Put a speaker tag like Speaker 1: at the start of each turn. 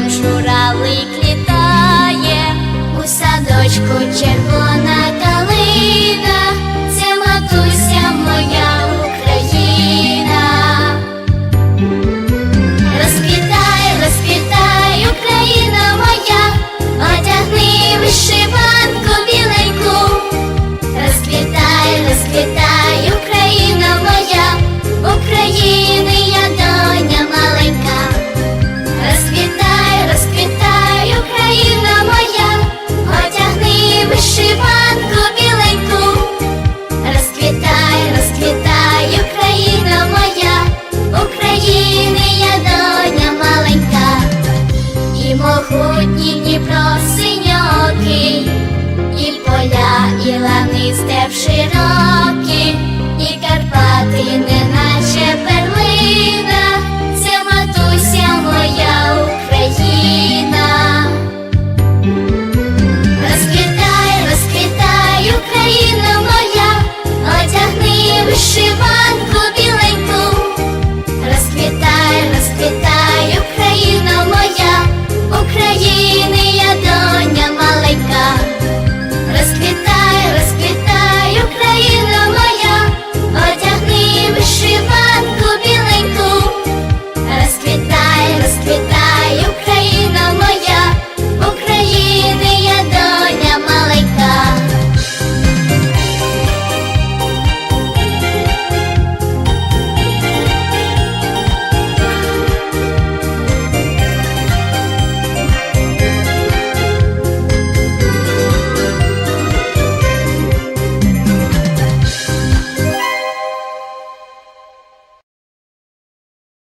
Speaker 1: Полем журавлик літає, у садочку червона калина, це матуся моя Україна, розквітай, розквітай, Україна моя, одягни вишиванку біленьку, розквітай, розквітай. і проси.